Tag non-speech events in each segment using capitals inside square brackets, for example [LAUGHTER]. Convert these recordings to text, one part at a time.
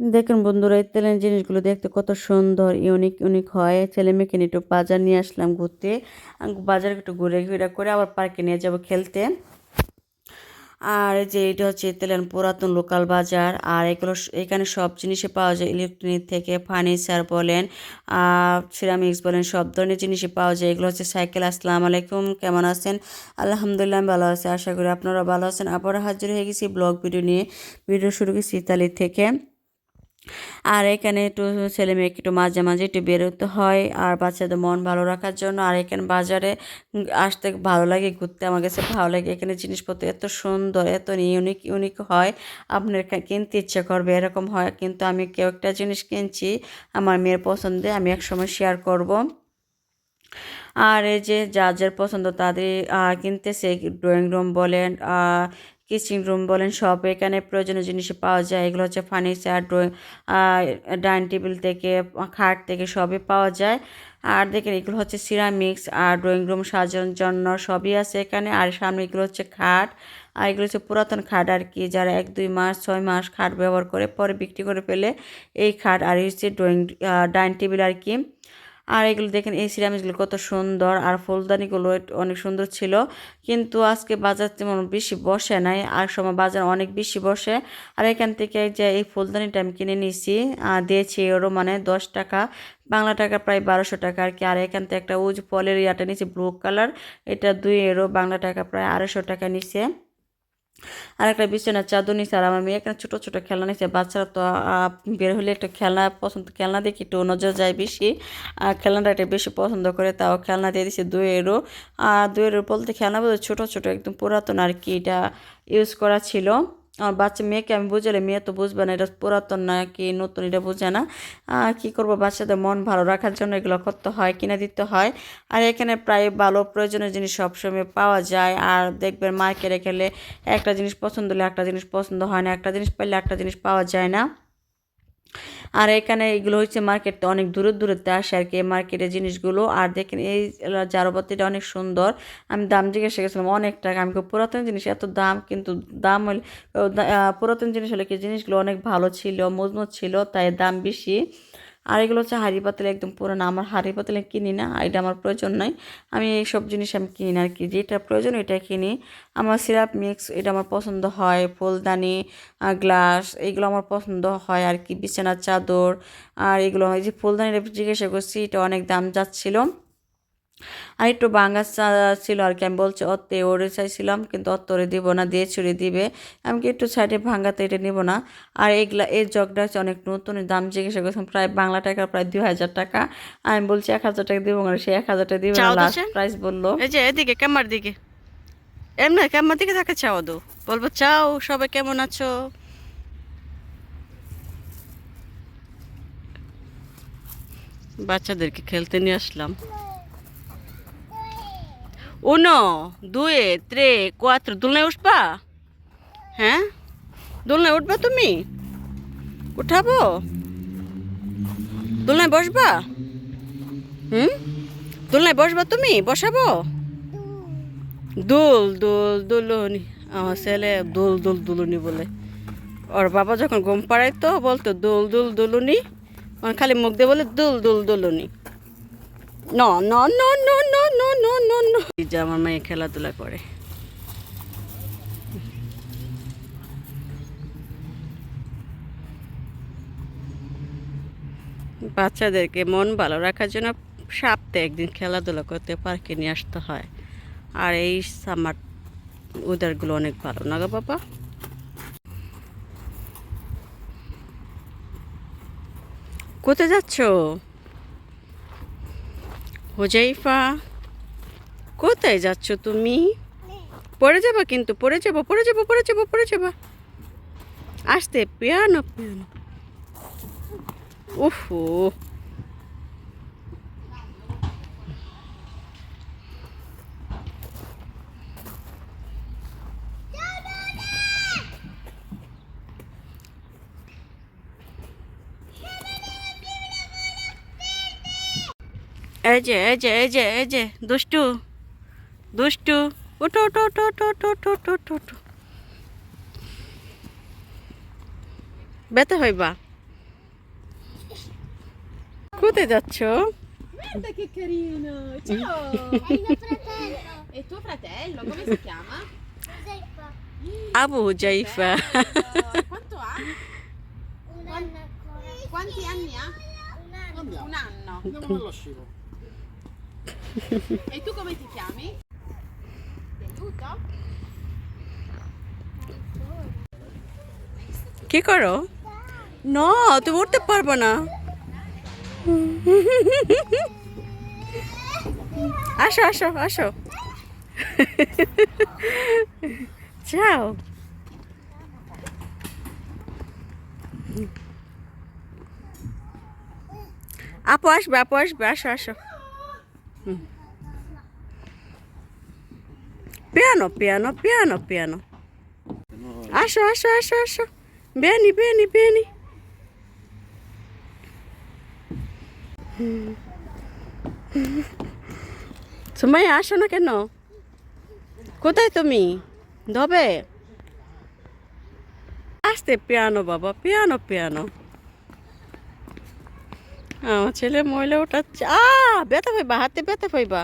দেখুন বন্ধুরা, এই তেলের জিনিসগুলো দেখতে কত সুন্দর ইউনিক ইউনিক হয়। ছেলে মেয়েকে নিয়ে একটু বাজার নিয়ে আসলাম ঘুরতে। বাজারে একটু ঘুরে ঘুরে করে আবার পার্কে নিয়ে যাব খেলতে। আর যে এটা হচ্ছে তেলেন পুরাতন লোকাল বাজার। আর এগুলো এখানে সব জিনিসই পাওয়া যায়। ইলেকট্রনিক থেকে ফার্নিচার বলেন সিরামিক্স বলেন, সব ধরনের জিনিসই পাওয়া যায়। এগুলো হচ্ছে সাইকেল, আসসালামু আলাইকুম, কেমন আছেন? আলহামদুলিল্লাহ আমি ভালো আছি। আশা করি আপনারা ভালো আছেন। আবারও হাজির হয়ে গেছি ব্লগ ভিডিও নিয়ে। ভিডিও শুরু করছি ইতালি থেকে। আর এখানে একটু ছেলে মেয়েকে একটু মাঝে মাঝে একটু বেরোতে হয় আর বাচ্চাদের মন ভালো রাখার জন্য। আর এখানে বাজারে আসতে ভালো লাগে, ঘুরতে আমার কাছে ভালো লাগে। এখানে জিনিসপত্র এত সুন্দর, এত ইউনিক ইউনিক হয়। আপনার এখানে কিনতে ইচ্ছে করবে এরকম হয়। কিন্তু আমি কেউ একটা জিনিস কিনছি, আমার মেয়ের পছন্দে আমি একসময় শেয়ার করব। আর এই যে যার যার পছন্দ তাদের কিনতেছে ড্রয়িং রুম বলেন কিচেন রুম বলেন, সব এখানে প্রয়োজনীয় জিনিস পাওয়া যায়। এগুলো হচ্ছে ফার্নিচার, ড্রয়িং ডাইনিং টেবিল থেকে, খাট থেকে সবই পাওয়া যায়। আর দেখেন, এগুলো হচ্ছে সিরামিক্স আর ড্রয়িং রুম সাজানোর জন্য সবই আছে এখানে। আর সামনে এগুলো হচ্ছে খাট। আর এগুলো হচ্ছে পুরাতন খাট আর কি, যারা এক, দুই মাস, ছয় মাস খাট ব্যবহার করে, পরে বিক্রি করে ফেলে এই খাট। আর হচ্ছে ড্রয়িং ডাইনিং টেবিল আর কি। আর এগুলো দেখেন, এই সিরামিকগুলো কত সুন্দর আর ফুলদানিগুলো অনেক সুন্দর ছিল। কিন্তু আজকে বাজার তেমন বেশি বসে নাই, আর সময় বাজার অনেক বেশি বসে। আর এখান থেকে যে এই ফুলদানিটা আমি কিনে নিয়েছি দিয়েছি এরও মানে দশ টাকা, বাংলা টাকা প্রায় বারোশো টাকা আর কি। আর এখান থেকে একটা উজ ফলের ইয়াটা নিয়েছি ব্লু কালার এটা দুই এরও বাংলা টাকা প্রায় আড়াইশো টাকা নিছে আর একটা না চাদর নিছে আর আমার মেয়ে এখানে ছোটো ছোটো খেলনা নিছে। বাচ্চারা তো বের হলে একটা খেলনা, পছন্দ খেলনা দেখে একটু নজর যায় বেশি। আর খেলনাটা একটা বেশি পছন্দ করে, তাও খেলনা দিয়ে দিছে দুয়েরও আর দুয়েরও বলতে খেলনা বলতে ছোটো ছোটো, একদম পুরাতন আর কি এটা ইউজ করা ছিল। আমার বাচ্চা মেয়েকে আমি বুঝলে মেয়ে তো বুঝবে না, এটা পুরাতন না কি নতুন, এটা বুঝে না। কী করব বাচ্চাদের মন ভালো রাখার জন্য এগুলো করতে হয়, কিনে দিতে হয়। আর এখানে প্রায় ভালো প্রয়োজনীয় জিনিস সবসময় পাওয়া যায়। আর দেখবেন মার্কেটে গেলে একটা জিনিস পছন্দ হলে একটা জিনিস পছন্দ হয় না, একটা জিনিস পাইলে একটা জিনিস পাওয়া যায় না। আর এখানে এগুলো হচ্ছে মার্কেট অনেক দূরে দূরেতে আসে আর কি। মার্কেটের জিনিসগুলো, আর দেখেন এই জারবাতিটা অনেক সুন্দর। আমি দাম জিজ্ঞাসা গেছিলাম অনেক টাকা? আমি পুরাতন জিনিস, এত দাম? কিন্তু দাম হলে পুরাতন জিনিস হলে কি, জিনিসগুলো অনেক ভালো ছিল মজমুত ছিল, তাই দাম বেশি। আর এগুলো হচ্ছে হাঁড়ি পাতলে একদম পুরোনো আমার হাঁড়ি পাতলে কিনি না এটা আমার প্রয়োজন নাই আমি এই সব জিনিস আমি কিনি না আর কি যেটা প্রয়োজন এটা কিনি। আমার সিরাপ মিক্স এটা আমার পছন্দ হয়, ফুলদানি গ্লাস এগুলো আমার পছন্দ হয় আর কি বিছানার চাদর, আর এগুলো, এই যে ফুলদানিটা জিজ্ঞাসা করছি, এটা অনেক দাম যাচ্ছিল। আর একটু বাঙ্গা ছিল আর কি। আমি বলছি অত্তে ওরে চাইছিলাম কিন্তু অত্ত ওরে দিব না দিয়ে ছুড়ে দিবে। আমি কি একটু সাইডে ভাঙ্গাতে এটা নিব না? আর এইগুলা এই জগটা হচ্ছে অনেক নতুন দাম জিজ্ঞাসা করছিলাম প্রায় বাংলা টাকা প্রায় দুই হাজার টাকা। আমি বলছি এক হাজার টাকা দিব না সে এক হাজার টাকা দিব লাস্ট প্রাইস বলল। এই যে এদিকে ক্যামার দিকে। এমনি ক্যামার দিকে থাকে চাও দো বলব চাও সবাই কেমন আছো? বাচ্চাদেরকে খেলতে নিয়ে আসলাম। উনো দুয়ে ত্রে কোয়াত্র দোলনায় উঠবা হ্যাঁ দোলনায় উঠবা তুমি উঠাবো দোলনায় বসবা হুম দোলনায় বসবা তুমি বসাবো দুল দুল দুলুনি আমার ছেলে দুল দুল দুলুনি বলে ওর বাবা যখন ঘুম পাড়াইতো বলতো দুল দুল দুলুনি খালি মুখ দিয়ে বলে দুল দুল দুলুনি ন ন ন ন ন ন ন ন যে আমার মেয়ে খেলাধুলা করে। বাচ্চাদেরকে মন ভালো রাখার জন্য সপ্তাহে একদিন খেলাধুলা করতে পার্কে নিয়ে আসতে হয়। আর এই সামার ওয়েদারগুলো অনেক ভালো, না গো বাবা? কোথায় যাচ্ছ? হোজাইফা? কোথায় যাচ্ছ তুমি? পড়ে যাবা কিন্তু, পড়ে যাব পড়ে যাব পড়ে যাব, পড়ে যাবা। আসতে, পিয়ানো পিয়ানো। উফো এই যে এই যে এই যে এই যে, দুষ্টু। দুষ্ট ওঠো ওঠো ওঠো ওঠো ওঠো ওঠো ওঠো ওঠো ওঠো বেতে হইবা কোতে যাচ্ছ Abu জাইফা E tu come ti chiami? কি করো? না, তুমি উঠতে পারব না। আসো আসো আসো। যাও। আপু আসবে আপু আসবে, আসো আসো। হুম। পিয়ানো পিয়ানো পিয়ানো পিয়ানো আসো আসো আসো আসো বেনি বেনি বেনি সময় আসো না কেন কোথায় তুমি ধবে আসতে পিয়ানো বাবা পিয়ানো পিয়ানো আমার ছেলে মহিলা ওঠাচ্ছে আ ব্যথা পাইবা হাতে ব্যথা পাইবা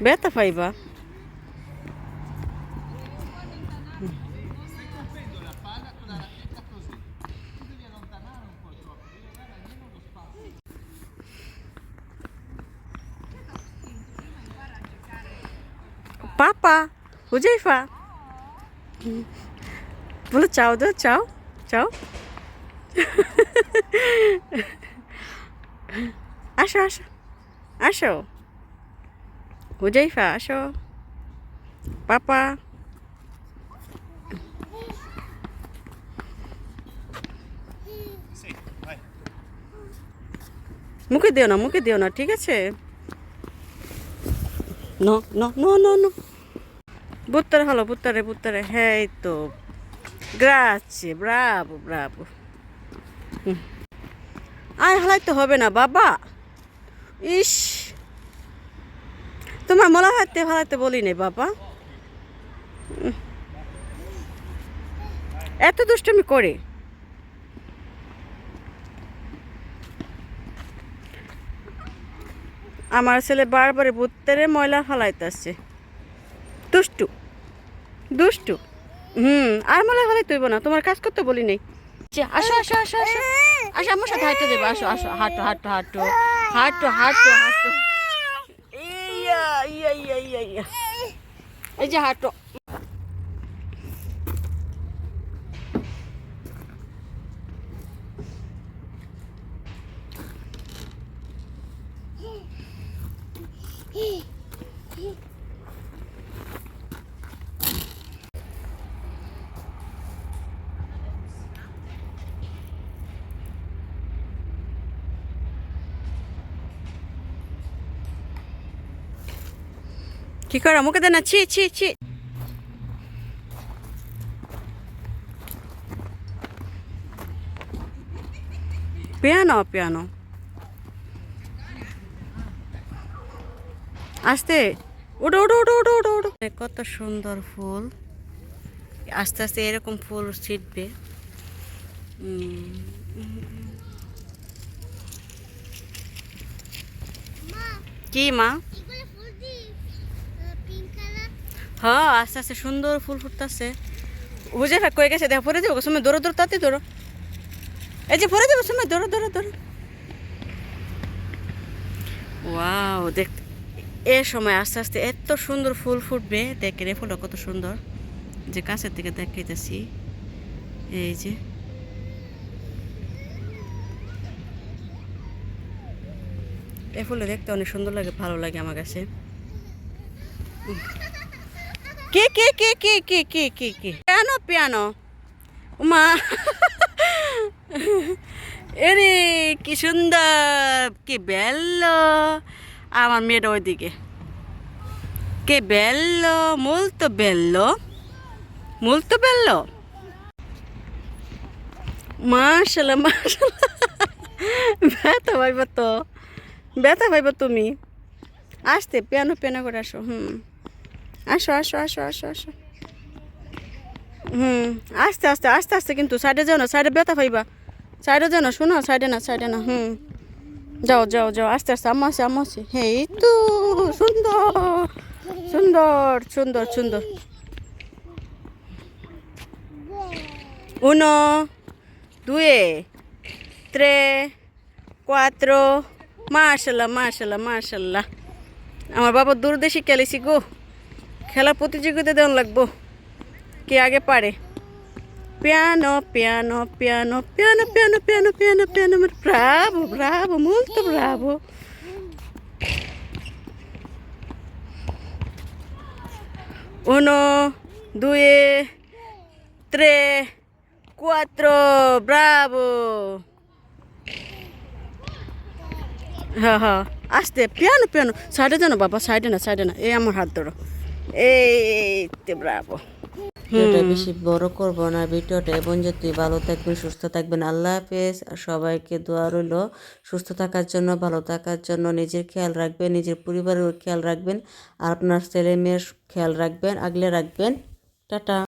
Beta fai va. Papa, o é que fa? Pula tchau, do tchau, tchau. [LAUGHS] Acho, acho, acho. Huzaifa আসো পাপা মুখে দিও না মুখে দিও না ঠিক আছে? ন ন ন ন ন হলো বুত্তারে বুত্তারে হ্যাঁ তো। গ্রাচে ব্রাবো ব্রাবো। আয় হালাই তো হবে না বাবা। ইস। তোমার মলা হাতে হালাইতে বলি নে বাবা। এত দুষ্টমি করে। আমার ছেলে বারবার বুত্তারে ময়লা ফালাইতেছে। দুষ্টু। দুষ্টু। হুম, আর ময়লা ফালাই তুইব না, তোমার কাজ করতে বলি নেই আসো আসো আসো আসো। আসো, আমার সাথে হাঁটতে দেবে আসো আসো, হাঁটো হাঁটো হাঁটো। হাঁটো হাঁটো হাঁটো। এই যে হাঁটো কি দে না, ছি ছি ছি। Piano piano. আস্তে ওটো ওটো ওটো ওটো ওটো ওটো কত সুন্দর ফুল। আস্তে আস্তে এরকম ফুল ছিটবে। কি, মা eগুলো ফুল দি পিঙ্ক কালার হ্যাঁ আস্তে আস্তে সুন্দর ফুল ফুটতেছে। বুঝে থাক কয়ে গেছে? দেখো পরে দেবো সময় দৌড়ো দৌড়ো তাতে দৌড়ো। এই যে পরে দেবো সময় দৌড়ো দৌড়ো দৌড়ো। ওয়াও, দেখ, এ সময় আস্তে আস্তে এত সুন্দর ফুল ফুটবে। দেখে রে ফুলটা কত সুন্দর। যে কাছের থেকে দেখাইতেছি, এই যে। এ ফুলটা দেখতে অনেক সুন্দর লাগে, ভালো লাগে আমার কাছে। কে কে কে কে কে কে কে কে? পিয়ানো পিয়ানো মা। এরে, কি সুন্দর, কি বেল্লো। আমার মেয়েটা ওইদিকে। কে বেল্লো molto bello molto bello মাশাল্লাহ মাশাল্লাহ। ব্যথা পাইব তো। ব্যথা পাইব তুমি। আসতে পিয়ানো পিয়ানো করে আসো, হুম। আসো আসো আসো আসো আসো। হুম, আস্তে আস্তে আস্তে আস্তে কিন্তু সাইডে যাও না সাইডে ব্যথা পাইবা। সাইডে যাও না, শোনো সাইডে না সাইডে না, হুম। যাও যাও যাও, আস্তে আস্তে, আম্মা আছে আম্মা আছে। এই তো, সুন্দর সুন্দর সুন্দর সুন্দর। Uno দুয়ে tre, quattro, মাশাল্লাহ মাশাল্লাহ মাশাল্লাহ। আমার বাবা দূরদেশি খেলেছি গো। খেলা প্রতিযোগিতা দেওয়ান লাগবো কে আগে পারে piano piano piano piano piano piano piano piano bravo bravo molto bravo uno due tre quattro bravo হ্যাঁ হ্যাঁ আস্তে পিয়ানো পিয়ানো সাইডে জানো বাবা সাইডে না সাইডে না এই আমার হাত ধরো এই ব্রাভো। ভিডিওটা বেশি বড় করব না ভিডিওটা এবং যে তুই ভালো থাকবেন সুস্থ থাকবেন। আল্লাহ হাফেজ। আর সবাইকে দোয়া রইল সুস্থ থাকার জন্য ভালো থাকার জন্য নিজের খেয়াল রাখবেন নিজের পরিবারের খেয়াল রাখবেন আর আপনার ছেলে মেয়ের খেয়াল রাখবেন আগলে রাখবেন। টাটা।